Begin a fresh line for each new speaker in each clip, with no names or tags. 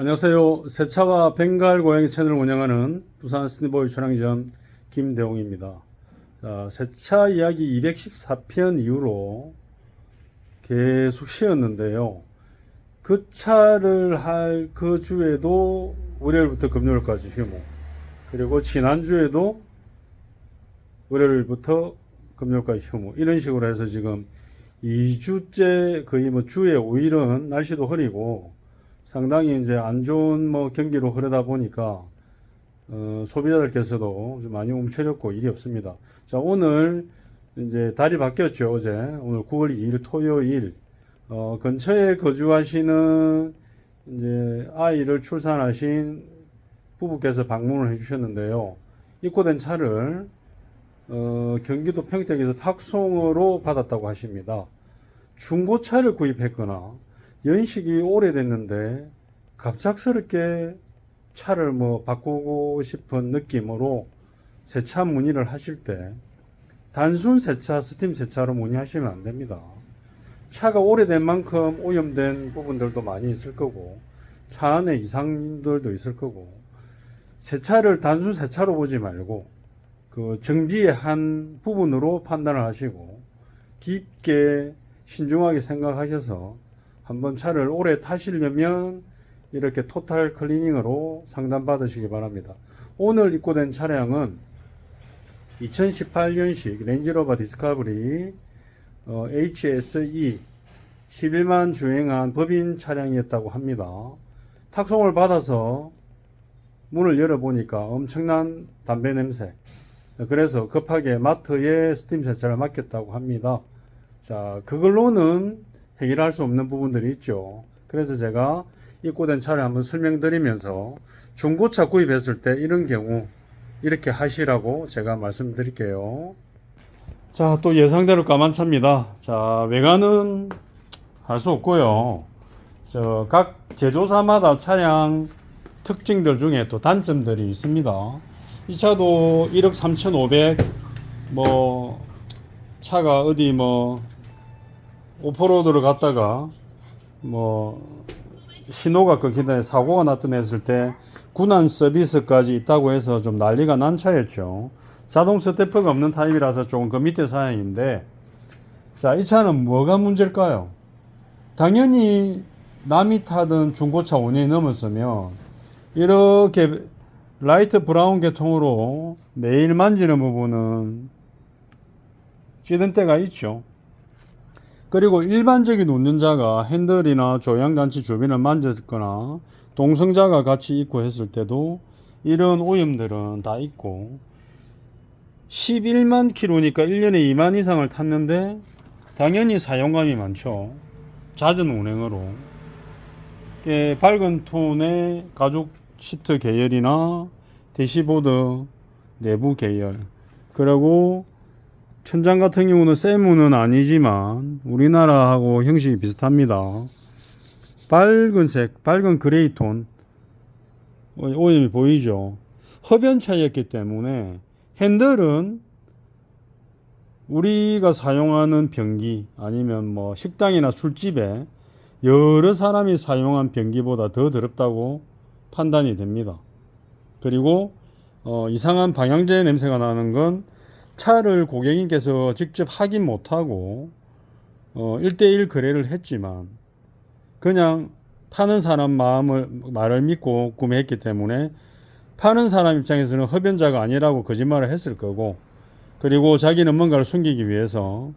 안녕하세요. 세차와 벵갈 고양이 채널을 운영하는 부산 스니보이 촬영점 김대웅입니다. 자, 세차 이야기 214편 이후로 계속 쉬었는데요. 그 차를 할 그 주에도 월요일부터 금요일까지 휴무. 그리고 지난주에도 월요일부터 금요일까지 휴무. 이런 식으로 해서 지금 2주째 거의 뭐 주에 5일은 날씨도 흐리고 상당히 이제 안 좋은 뭐 경기로 흐르다 보니까 어, 소비자들께서도 좀 많이 움츠렸고 일이 없습니다. 자, 오늘 이제 달이 바뀌었죠. 어제 오늘 9월 2일 토요일 어, 근처에 거주하시는 이제 아이를 출산하신 부부께서 방문을 해주셨는데요. 입고된 차를 어, 경기도 평택에서 탁송으로 받았다고 하십니다. 중고차를 구입했거나 연식이 오래됐는데 갑작스럽게 차를 뭐 바꾸고 싶은 느낌으로 세차 문의를 하실 때 단순 세차, 스팀 세차로 문의하시면 안 됩니다. 차가 오래된 만큼 오염된 부분들도 많이 있을 거고 차 안에 이상들도 있을 거고 세차를 단순 세차로 보지 말고 그 정비의 한 부분으로 판단을 하시고 깊게 신중하게 생각하셔서 한번 차를 오래 타시려면 이렇게 토탈 클리닝으로 상담 받으시기 바랍니다. 오늘 입고된 차량은 2018년식 렌지로버 디스커버리 어, HSE 11만 주행한 법인 차량이었다고 합니다. 탁송을 받아서 문을 열어보니까 엄청난 담배 냄새. 그래서 급하게 마트에 스팀 세차를 맡겼다고 합니다. 자, 그걸로는 해결할 수 없는 부분들이 있죠. 그래서 제가 입고된 차를 한번 설명드리면서 중고차 구입했을 때 이런 경우 이렇게 하시라고 제가 말씀드릴게요. 자, 또 예상대로 까만 차입니다. 자, 외관은 할 수 없고요. 저 각 제조사마다 차량 특징들 중에 또 단점들이 있습니다. 이 차도 1억 3,500, 뭐, 차가 어디 뭐, 오프로드를 갔다가, 뭐, 신호가 끊긴다, 사고가 했을 때, 군안 서비스까지 있다고 해서 좀 난리가 난 차였죠. 자동 스태프가 없는 타입이라서 조금 그 밑에 사양인데, 자, 이 차는 뭐가 문제일까요? 당연히 남이 타던 중고차 5년이 넘었으면, 이렇게 라이트 브라운 계통으로 매일 만지는 부분은 찌든 때가 있죠. 그리고 일반적인 운전자가 핸들이나 조향장치 주변을 만졌거나 동성자가 같이 있고 했을 때도 이런 오염들은 다 있고 11만 킬로니까 1년에 2만 이상을 탔는데 당연히 사용감이 많죠. 잦은 운행으로. 예, 밝은 톤의 가죽 시트 계열이나 대시보드 내부 계열 그리고 천장 같은 경우는 세무는 아니지만 우리나라하고 형식이 비슷합니다. 밝은색, 밝은 그레이 톤 오염이 보이죠. 흡연차였기 때문에 핸들은 우리가 사용하는 변기 아니면 뭐 식당이나 술집에 여러 사람이 사용한 변기보다 더 더럽다고 판단이 됩니다. 그리고 어, 이상한 방향제 냄새가 나는 건 차를 고객님께서 직접 확인 못하고 어, 1대1 거래를 했지만 그냥 파는 사람 마음을 말을 믿고 구매했기 때문에 파는 사람 입장에서는 흡연자가 아니라고 거짓말을 했을 거고 그리고 자기는 뭔가를 숨기기 위해서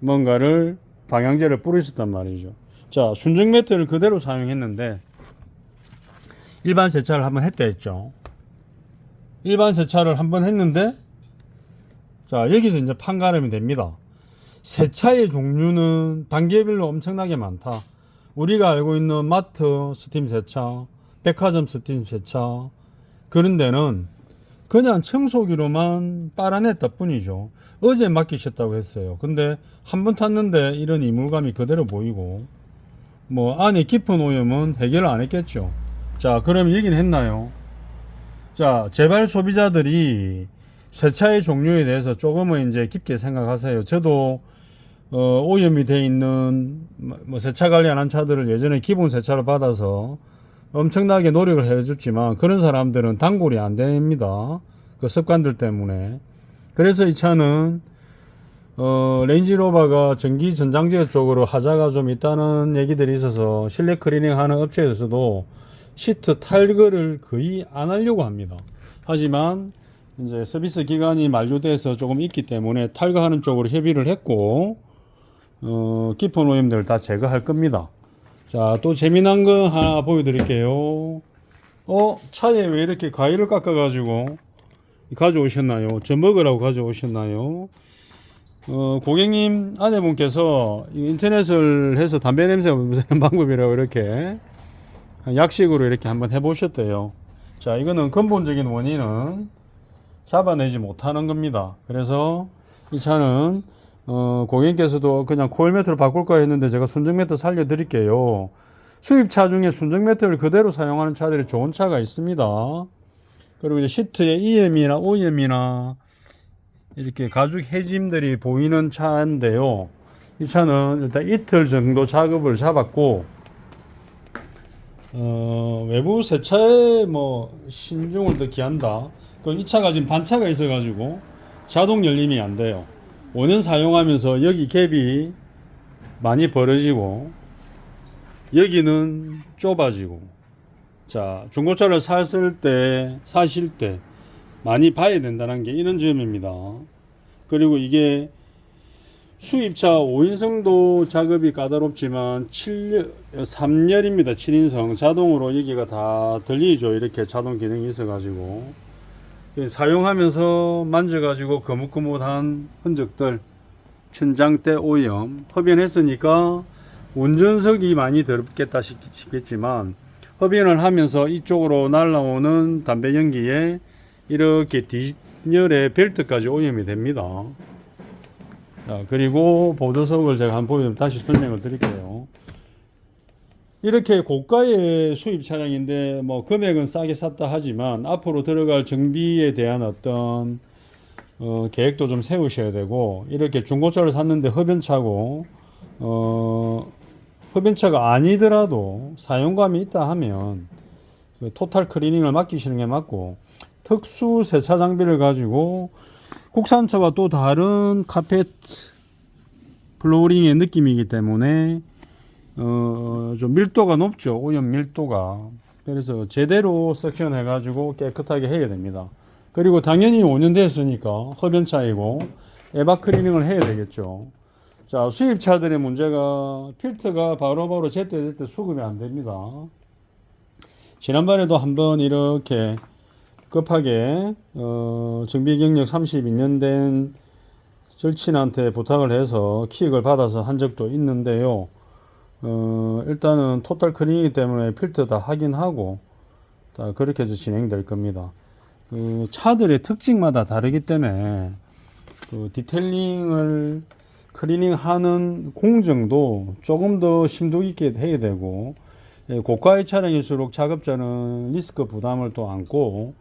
뭔가를 방향제를 뿌리셨단 말이죠. 자, 순정 매트를 그대로 사용했는데 일반 세차를 한번 했다 했죠. 일반 세차를 한번 했는데 자, 여기서 이제 판가름이 됩니다. 세차의 종류는 단계별로 엄청나게 많다. 우리가 알고 있는 마트 스팀 세차, 백화점 스팀 세차 그런 데는 그냥 청소기로만 빨아냈다 뿐이죠. 어제 맡기셨다고 했어요. 근데 한 번 탔는데 이런 이물감이 그대로 보이고 뭐 안에 깊은 오염은 해결 안 했겠죠. 자, 그럼 얘기는 했나요? 자, 제발 소비자들이 세차의 종류에 대해서 조금은 이제 깊게 생각하세요. 저도 어, 오염이 돼 있는 뭐 세차 관리 안 한 차들을 예전에 기본 세차를 받아서 엄청나게 노력을 해줬지만 그런 사람들은 단골이 안 됩니다. 그 습관들 때문에. 그래서 이 차는 어, 레인지로버가 전기 전장제 쪽으로 하자가 좀 있다는 얘기들이 있어서 실내 클리닝 하는 업체에서도 시트 탈거를 거의 안 하려고 합니다. 하지만 이제 서비스 기간이 만료돼서 조금 있기 때문에 탈거하는 쪽으로 협의를 했고 어, 깊은 오염들 다 제거할 겁니다. 자, 또 재미난 거 하나 보여드릴게요. 어, 차에 왜 이렇게 과일을 깎아가지고 가져오셨나요? 저 먹으라고 가져오셨나요? 어, 고객님 아내분께서 이 인터넷을 해서 담배 냄새가 무슨 방법이라고 이렇게 약식으로 이렇게 한번 해보셨대요. 자, 이거는 근본적인 원인은 잡아내지 못하는 겁니다. 그래서 이 차는 어, 고객님께서도 그냥 코일 매트를 바꿀까 했는데 제가 순정 매트 살려드릴게요. 수입차 중에 순정 매트를 그대로 사용하는 차들이 좋은 차가 있습니다. 그리고 이제 시트에 EM이나 OEM이나 이렇게 가죽 해짐들이 보이는 차인데요. 이 차는 일단 이틀 정도 작업을 잡았고, 어, 외부 세차에 뭐 신중을 더 기한다. 그이 차가 지금 단차가 있어가지고 자동 열림이 안 돼요. 5년 사용하면서 여기 갭이 많이 벌어지고 여기는 좁아지고 자 중고차를 샀을 때 사실 때 많이 봐야 된다는 게 이런 점입니다. 그리고 이게 수입차 5인승도 작업이 까다롭지만 7열, 3열입니다. 7인승. 자동으로 여기가 다 들리죠. 이렇게 자동 기능이 있어가지고. 사용하면서 만져가지고 거뭇거뭇한 흔적들, 천장대 오염, 흡연했으니까 운전석이 많이 더럽겠다 싶- 싶겠지만 흡연을 하면서 이쪽으로 날라오는 담배 연기에 이렇게 뒷열에 벨트까지 오염이 됩니다. 자, 그리고 보조석을 제가 한번 다시 설명을 드릴게요. 이렇게 고가의 수입 차량인데 뭐 금액은 싸게 샀다 하지만 앞으로 들어갈 정비에 대한 어떤 어, 계획도 좀 세우셔야 되고 이렇게 중고차를 샀는데 흡연차고 어, 흡연차가 아니더라도 사용감이 있다 하면 그 토탈 클리닝을 맡기시는 게 맞고 특수 세차 장비를 가지고 국산차와 또 다른 카펫 플로어링의 느낌이기 때문에 어, 좀 밀도가 높죠. 오염 밀도가. 그래서 제대로 섹션 해가지고 깨끗하게 해야 됩니다. 그리고 당연히 5년 됐으니까 흡연차이고 에바 클리닝을 해야 되겠죠. 자, 수입차들의 문제가 필터가 바로바로 제때제때 수급이 안 됩니다. 지난번에도 한번 이렇게 급하게 어, 정비 경력 32년 된 절친한테 부탁을 해서 킥을 받아서 한 적도 있는데요. 어, 일단은 토탈 클리닝 때문에 필터 다 확인하고 다 그렇게 해서 진행될 겁니다. 그 차들의 특징마다 다르기 때문에 그 디테일링을 클리닝 하는 공정도 조금 더 심도 있게 해야 되고 예, 고가의 차량일수록 작업자는 리스크 부담을 또 안고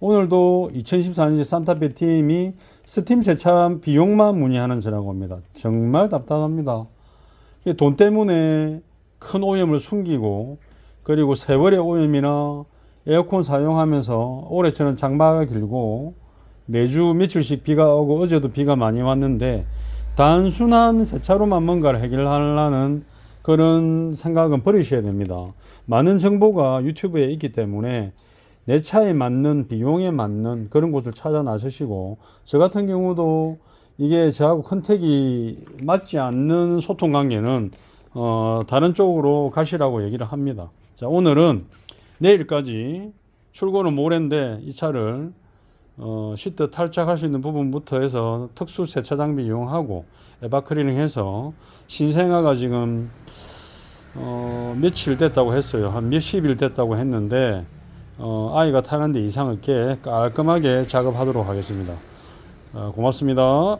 오늘도 2014년 산타페 팀이 스팀 세차 비용만 문의하는 전화가 옵니다. 정말 답답합니다. 돈 때문에 큰 오염을 숨기고 그리고 세월의 오염이나 에어컨 사용하면서 올해처럼 장마가 길고 매주 며칠씩 비가 오고 어제도 비가 많이 왔는데 단순한 세차로만 뭔가를 해결하려는 그런 생각은 버리셔야 됩니다. 많은 정보가 유튜브에 있기 때문에 내 차에 맞는 비용에 맞는 그런 곳을 찾아 나서시고 저 같은 경우도 이게 저하고 컨택이 맞지 않는 소통 관계는 어 다른 쪽으로 가시라고 얘기를 합니다. 자 오늘은 내일까지 출고는 모레인데 이 차를 어 시트 탈착할 수 있는 부분부터 해서 특수 세차 장비 이용하고 에바클리닝 해서 신생아가 지금 어 며칠 됐다고 했어요. 한 몇십 일 됐다고 했는데 어, 아이가 타는데 이상 없게 깔끔하게 작업하도록 하겠습니다. 어, 고맙습니다.